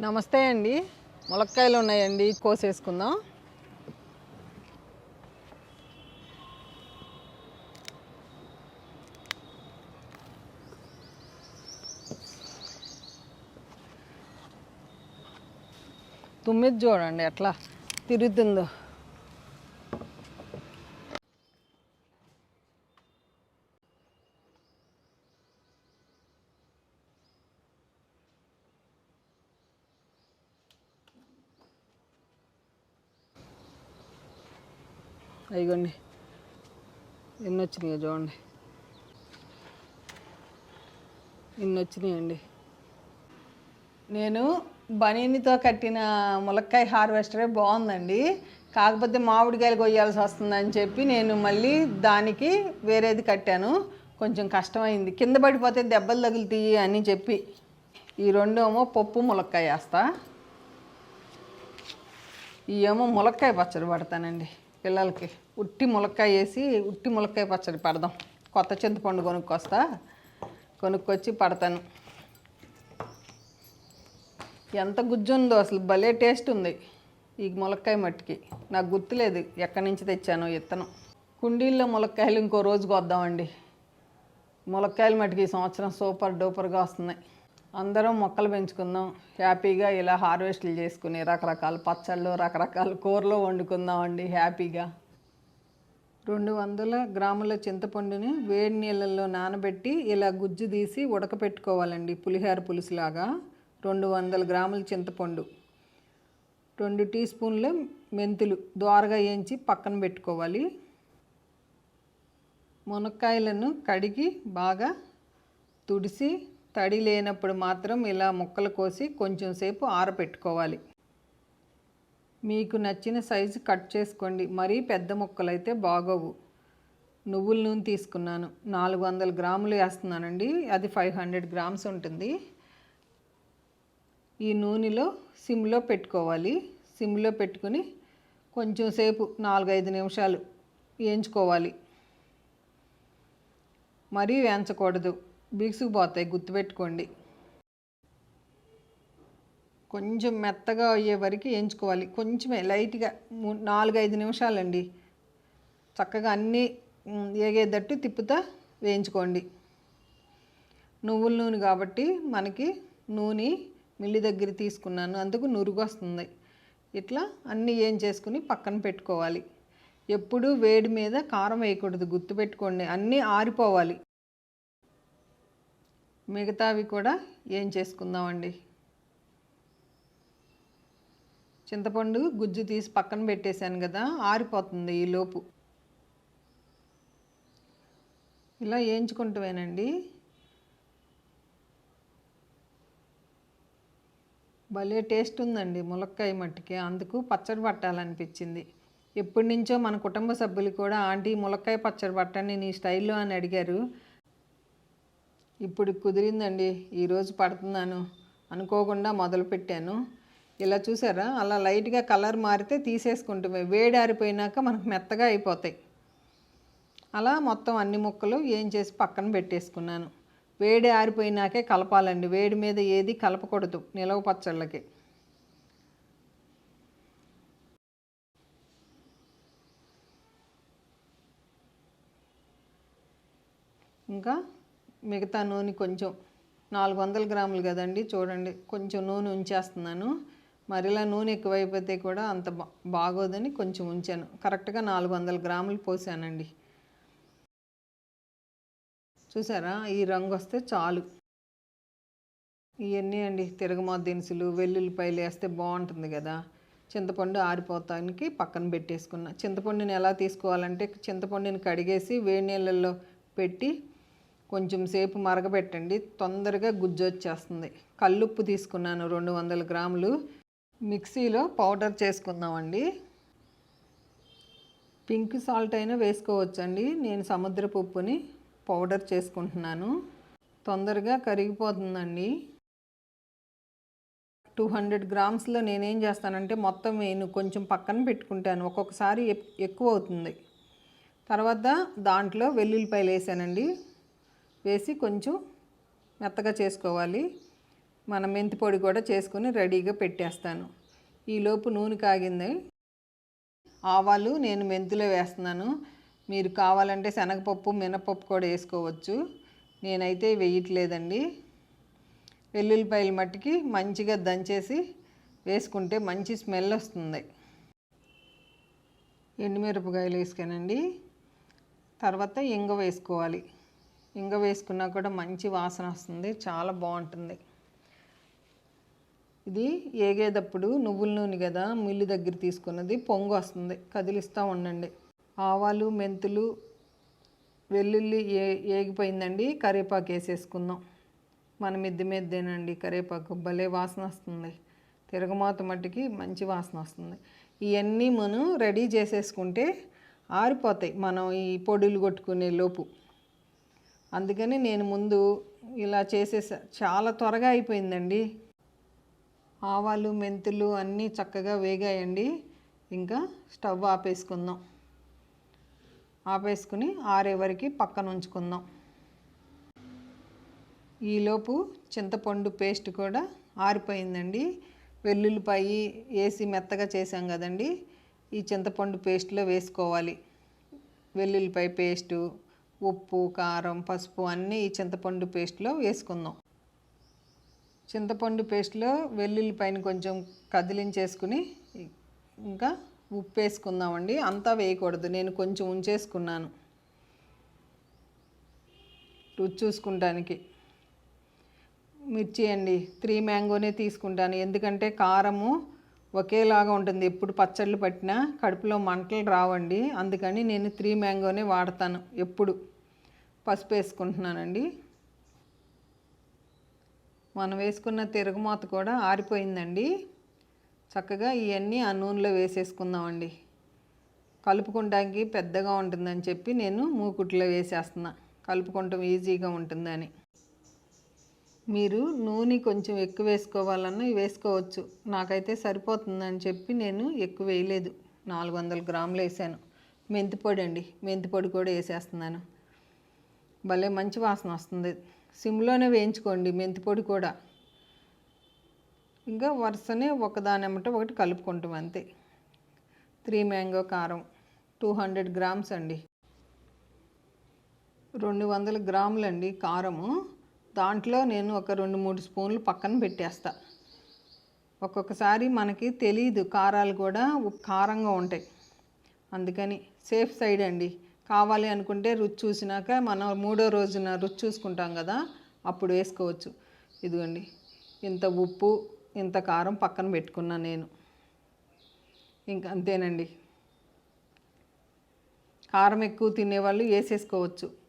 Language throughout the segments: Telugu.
నమస్తే అండి. ములక్కాయలు ఉన్నాయండి. కోసేసుకుందాం. తుమ్మిది చూడండి ఎట్లా తిరుగుతుందో. అయ్యండి ఎన్ని వచ్చినాయో చూడండి. ఇన్ని వచ్చినాయండి నేను బనీనితో కట్టిన ములక్కాయ హార్వెస్టరే బాగుందండి. కాకపోతే మామిడికాయలు కొయ్యాల్సి వస్తుందని చెప్పి నేను మళ్ళీ దానికి వేరేది కట్టాను. కొంచెం కష్టమైంది. కింద పడిపోతే దెబ్బలు తగులుతాయి అని చెప్పి ఈ రెండు ఏమో పప్పు ములక్కాయ వేస్తా. ఈ ఏమో ములక్కాయ పచ్చడి పడతానండి. పిల్లలకి ఉట్టి ములక్కాయ వేసి ఉట్టి ములక్కాయ పచ్చడి పడదాం. కొత్త చింతపండు కొనుక్కొస్తా. కొనుక్కొచ్చి పడతాను. ఎంత గుజ్జు ఉందో అసలు భలే టేస్ట్ ఉంది ఈ ములక్కాయ మట్టికి. నాకు గుర్తులేదు ఎక్కడి నుంచి తెచ్చానో ఇత్తనం కుండీల్లో ములక్కాయలు ఇంకో రోజుకి వద్దామండి. ములక్కాయలు మట్టికి ఈ సంవత్సరం సూపర్ డూపర్గా వస్తున్నాయి. అందరం మొక్కలు పెంచుకుందాం. హ్యాపీగా ఇలా హార్వెస్ట్లు చేసుకుని రకరకాల పచ్చళ్ళు రకరకాల కూరలు వండుకుందామండి హ్యాపీగా. రెండు వందల గ్రాముల చింతపండుని వేడి నీళ్ళల్లో నానబెట్టి ఇలా గుజ్జు తీసి ఉడకపెట్టుకోవాలండి పులిహోర పులుసులాగా. రెండు వందల గ్రాముల చింతపండు. రెండు టీ స్పూన్ల మెంతులు ద్వారగా వేయించి పక్కన పెట్టుకోవాలి. మునక్కాయలను కడిగి బాగా తుడిసి తడి లేనప్పుడు మాత్రం ఇలా ముక్కలు కోసి కొంచెం సేపు ఆరపెట్టుకోవాలి. మీకు నచ్చిన సైజు కట్ చేసుకోండి. మరీ పెద్ద ముక్కలు అయితే బాగోవు. నువ్వుల నూనె తీసుకున్నాను. నాలుగు వందల గ్రాములు వేస్తున్నానండి. అది ఫైవ్ హండ్రెడ్ గ్రామ్స్ ఉంటుంది. ఈ నూనెలో సిమ్లో పెట్టుకోవాలి. సిమ్లో పెట్టుకుని కొంచెం సేపు నాలుగైదు నిమిషాలు వేయించుకోవాలి. మరీ వేయించకూడదు. బిగుసుకుపోతాయి గుర్తుపెట్టుకోండి. కొంచెం మెత్తగా అయ్యే వరకు వేయించుకోవాలి కొంచెమే లైట్గా మూ- నాలుగైదు నిమిషాలండి. చక్కగా అన్నీ ఏగేటట్టు తిప్పుతా వేయించుకోండి. నువ్వుల నూనె కాబట్టి మనకి నూనె మిల్లి దగ్గర తీసుకున్నాను. అందుకు నురుగు వస్తుంది ఇట్లా అన్నీ ఏం చేసుకుని పక్కన పెట్టుకోవాలి. ఎప్పుడూ వేడి మీద కారం వేయకూడదు గుర్తుపెట్టుకోండి. అన్నీ ఆరిపోవాలి. మిగతావి కూడా ఏం చేసుకుందామండి? చింతపండు గుజ్జు తీసి పక్కన పెట్టేశాను కదా ఆరిపోతుంది ఈ లోపు. ఇలా వేయించుకుంటామేనండి భలే టేస్ట్ ఉందండి ములక్కాయ మట్టికి. అందుకు పచ్చడి పట్టాలనిపించింది. ఎప్పటి నుంచో మన కుటుంబ సభ్యులు కూడా ఆంటీ ములక్కాయ పచ్చడి పట్టండి నీ స్టైల్లో అని అడిగారు. ఇప్పుడు కుదిరిందండి ఈరోజు పడుతున్నాను అనుకోకుండా మొదలుపెట్టాను. ఇలా చూసారా అలా లైట్గా కలర్ మారితే తీసేసుకుంటామే వేడి ఆరిపోయినాక మనకు మెత్తగా అయిపోతాయి. అలా మొత్తం అన్ని ముక్కలు ఏం చేసి పక్కన పెట్టేసుకున్నాను. వేడి ఆరిపోయినాకే కలపాలండి వేడి మీద ఏది కలపకూడదు నిలవ పచ్చళ్ళకి. ఇంకా మిగతా నూనె కొంచెం నాలుగు వందల గ్రాములు కదండి చూడండి. కొంచెం నూనె ఉంచేస్తున్నాను. మరిలా నూనె ఎక్కువైపోతే కూడా అంత బా బాగోదని కొంచెం ఉంచాను. కరెక్ట్గా నాలుగు వందల గ్రాములు పోసానండి. చూసారా? ఈ రంగు వస్తే చాలు. ఇవన్నీ అండి తిరగమాత దినుసులు వెల్లుల్లిపాయలు వేస్తే బాగుంటుంది కదా. చింతపండు ఆరిపోతానికి పక్కన పెట్టేసుకున్నా. చింతపండుని ఎలా తీసుకోవాలంటే చింతపండుని కడిగేసి వేడి నీళ్ళల్లో పెట్టి కొంచెం సేపు మరగబెట్టండి. తొందరగా గుజ్జు వచ్చేస్తుంది. కల్లుప్పు తీసుకున్నాను రెండు వందల గ్రాములు. మిక్సీలో పౌడర్ చేసుకుందామండి. పింక్ సాల్ట్ అయినా వేసుకోవచ్చండి. నేను సముద్రపు ఉప్పుని పౌడర్ చేసుకుంటున్నాను. తొందరగా కరిగిపోతుందండి. టూ హండ్రెడ్ గ్రామ్స్లో నేనేం చేస్తానంటే మొత్తం నేను కొంచెం పక్కన పెట్టుకుంటాను. ఒక్కొక్కసారి ఎక్కువ అవుతుంది. తర్వాత దాంట్లో వెల్లుల్లిపాయలు వేసానండి. వేసి కొంచెం మెత్తగా చేసుకోవాలి. మన మెంతి పొడి కూడా చేసుకుని రెడీగా పెట్టేస్తాను. ఈలోపు నూనె కాగింది. ఆవాలు నేను మెంతులో వేస్తున్నాను. మీరు కావాలంటే శనగపప్పు మినపప్పు కూడా వేసుకోవచ్చు. నేనైతే వేయట్లేదండి. వెల్లుల్లిపాయలు మట్టికి మంచిగా దంచేసి వేసుకుంటే మంచి స్మెల్ వస్తుంది. ఎండుమిరపకాయలు వేసుకానండి. తర్వాత ఇంగ వేసుకోవాలి. ఇంగ వేసుకున్నా కూడా మంచి వాసన వస్తుంది. చాలా బాగుంటుంది. ఇది ఏగేటప్పుడు నువ్వుల నూనె కదా మిల్లు దగ్గర తీసుకున్నది పొంగు వస్తుంది. కదిలిస్తూ ఉండండి. ఆవాలు మెంతులు వెల్లుల్లి ఏ ఏగిపోయిందండి. కరివేపాకు వేసేసుకుందాం. మన మిద్దె మీదేనండి కరివేపాకు. భలే వాసన వస్తుంది. తిరగమాత మట్టికి మంచి వాసన వస్తుంది. ఇవన్నీ మనం రెడీ చేసేసుకుంటే ఆరిపోతాయి. మనం ఈ పొడులు కొట్టుకునే లోపు. అందుకని నేను ముందు ఇలా చేసేసా. చాలా త్వరగా అయిపోయిందండి. ఆవాలు మెంతులు అన్నీ చక్కగా వేగాయండి. ఇంకా స్టవ్ ఆపేసుకుందాం. ఆపేసుకుని ఆరే వరకు పక్కన ఉంచుకుందాం. ఈలోపు చింతపండు పేస్ట్ కూడా ఆరిపోయిందండి. వెల్లుల్లిపాయి వేసి మెత్తగా చేసాం కదండి. ఈ చింతపండు పేస్ట్లో వేసుకోవాలి. వెల్లుల్లిపాయ పేస్టు ఉప్పు కారం పసుపు అన్నీ ఈ చింతపండు పేస్ట్లో వేసుకుందాం. చింతపండు పేస్ట్లో వెల్లుల్లి పైన కొంచెం కదిలించేసుకుని ఇంకా ఉప్పు వేసుకుందామండి అంతా వేయకూడదు. నేను కొంచెం ఉంచేసుకున్నాను. రుచి చూసుకుంటానికి. మిర్చి అండి త్రీ మ్యాంగోనే తీసుకుంటాను. ఎందుకంటే కారము ఒకేలాగా ఉంటుంది. ఎప్పుడు పచ్చళ్ళు పట్టినా కడుపులో మంటలు రావండి. అందుకని నేను త్రీ మ్యాంగోనే వాడతాను. ఎప్పుడు. పసుపు వేసుకుంటున్నానండి. మనం వేసుకున్న తిరగమాత కూడా ఆరిపోయిందండి. చక్కగా ఇవన్నీ ఆ నూనెలో వేసేసుకుందామండి. కలుపుకోవడానికి పెద్దగా ఉంటుందని చెప్పి నేను మూకుట్లో వేసేస్తున్నా. కలుపుకుంటాం ఈజీగా ఉంటుందని. మీరు నూనె కొంచెం ఎక్కువ వేసుకోవాలన్నా వేసుకోవచ్చు. నాకైతే సరిపోతుందని చెప్పి నేను ఎక్కువ వేయలేదు. నాలుగు వందల గ్రాములు వేసాను. మెంతిపొడి అండి. మెంతిపొడి కూడా వేసేస్తున్నాను. భలే మంచి వాసన వస్తుంది. సిమ్లోనే వేయించుకోండి మెంతిపొడి కూడా. ఇంకా వరుసనే ఒకదానమ్మట ఒకటి కలుపుకుంటాం అంతే. త్రీ మ్యాంగో కారం టూ హండ్రెడ్ గ్రామ్స్ అండి. రెండు వందల గ్రాములండి కారము. దాంట్లో నేను ఒక రెండు మూడు స్పూన్లు పక్కన పెట్టేస్తా. ఒక్కొక్కసారి మనకి తెలియదు కారాలు కూడా కారంగా ఉంటాయి. అందుకని సేఫ్ సైడ్ అండి. కావాలి అనుకుంటే రుచి చూసినాక మనం మూడో రోజున రుచి చూసుకుంటాం కదా అప్పుడు వేసుకోవచ్చు. ఇదిగోండి ఇంత ఉప్పు ఇంత కారం పక్కన పెట్టుకున్నా నేను. ఇంకా అంతేనండి. కారం ఎక్కువ తినేవాళ్ళు వేసేసుకోవచ్చు.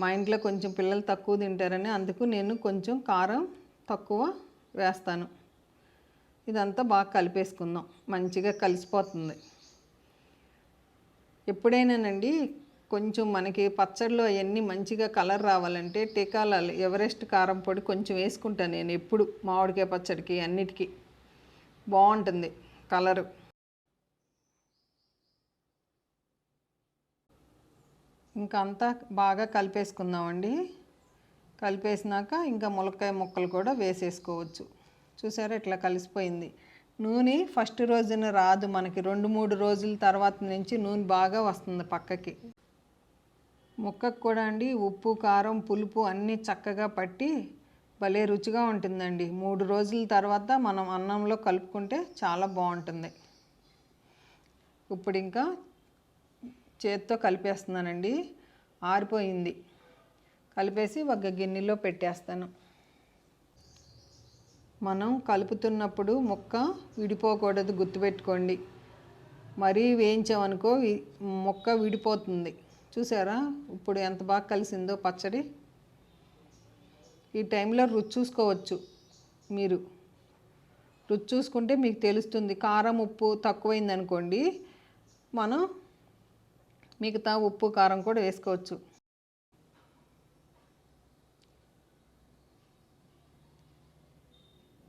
మా ఇంట్లో కొంచెం పిల్లలు తక్కువ తింటారని అందుకు నేను కొంచెం కారం తక్కువ వేస్తాను. ఇదంతా బాగా కలిపేసుకుందాం. మంచిగా కలిసిపోతుంది. ఎప్పుడైనానండి కొంచెం మనకి పచ్చడిలో అవన్నీ మంచిగా కలర్ రావాలంటే టీకాల ఎవరెస్ట్ కారం పొడి కొంచెం వేసుకుంటాను నేను ఎప్పుడు మామిడికాయ పచ్చడికి అన్నిటికీ. బాగుంటుంది కలరు. ఇంకా అంతా బాగా కలిపేసుకుందామండి. కలిపేసినాక ఇంకా ములక్కాయ ముక్కలు కూడా వేసేసుకోవచ్చు. చూసారా ఇట్లా కలిసిపోయింది. నూనె ఫస్ట్ రోజున రాదు మనకి. రెండు మూడు రోజుల తర్వాత నుంచి నూనె బాగా వస్తుంది పక్కకి. ముక్కకు కూడా అండి ఉప్పు కారం పులుపు అన్నీ చక్కగా పట్టి భలే రుచిగా ఉంటుందండి. మూడు రోజుల తర్వాత మనం అన్నంలో కలుపుకుంటే చాలా బాగుంటుంది. ఇప్పుడు ఇంకా చేత్తో కలిపేస్తున్నానండి. ఆరిపోయింది. కలిపేసి ఒక గిన్నెలో పెట్టేస్తాను. మనం కలుపుతున్నప్పుడు ముక్క విడిపోకూడదు గుర్తుపెట్టుకోండి. మరీ వేయించామనుకో ముక్క విడిపోతుంది. చూసారా? ఇప్పుడు ఎంత బాగా కలిసిందో పచ్చడి. ఈ టైంలో రుచి చూసుకోవచ్చు మీరు. రుచి చూసుకుంటే మీకు తెలుస్తుంది. కారం ఉప్పు తక్కువైందనుకోండి మనం మిగతా ఉప్పు కారం కూడా వేసుకోవచ్చు.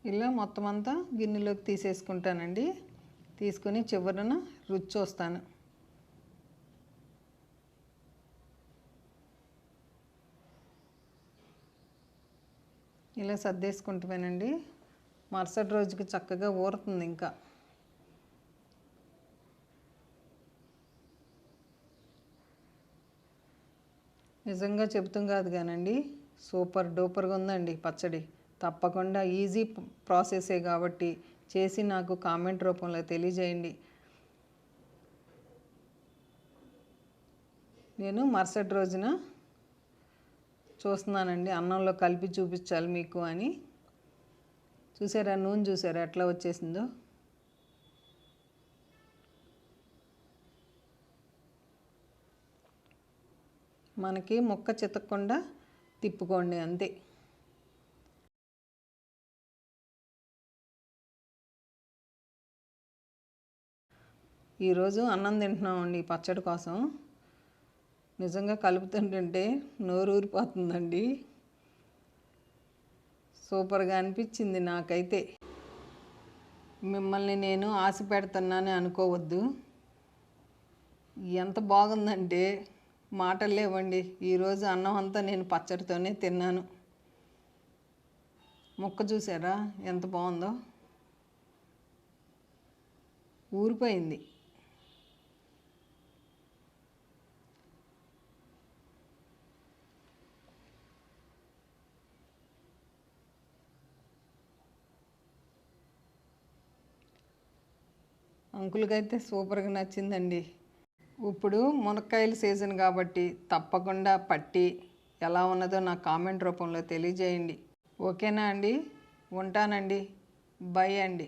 ఇలా మొత్తం అంతా గిన్నెలోకి తీసేసుకుంటానండి. తీసుకుని చివరన రుచి చూస్తాను. ఇలా సర్దేసుకుంటామేనండి మరుసటి రోజుకి చక్కగా ఊరుతుంది ఇంకా. నిజంగా చెబుతాం కాదు కానండి. సూపర్ డూపర్గా ఉందండి పచ్చడి. తప్పకుండా ఈజీ ప్రాసెసే కాబట్టి చేసి నాకు కామెంట్ రూపంలో తెలియజేయండి. నేను మరుసటి రోజున చూస్తున్నానండి అన్నంలో కలిపి చూపించాలి మీకు అని. చూసారా నూనె చూసారా ఎట్లా వచ్చేసిందో? మనకి ముక్క చితక్కుండా తిప్పుకోండి అంతే. ఈరోజు అన్నం తింటున్నామండి ఈ పచ్చడి కోసం. నిజంగా కలుపుతుంటుంటే నోరు ఊరిపోతుందండి. సూపర్గా అనిపించింది నాకైతే. మిమ్మల్ని నేను ఆశ పెడుతున్నానని అనుకోవద్దు. ఎంత బాగుందంటే మాటలు లేవండి. ఈరోజు అన్నం అంతా నేను పచ్చడితోనే తిన్నాను. ముక్క చూసారా? ఎంత బాగుందో. ఊరిపోయింది. అంకులకైతే సూపర్గా నచ్చిందండి. ఇప్పుడు మునక్కాయల సీజన్ కాబట్టి తప్పకుండా పట్టి ఎలా ఉన్నదో నా కామెంట్ రూపంలో తెలియజేయండి. ఓకేనా అండి? ఉంటానండి. బై అండి.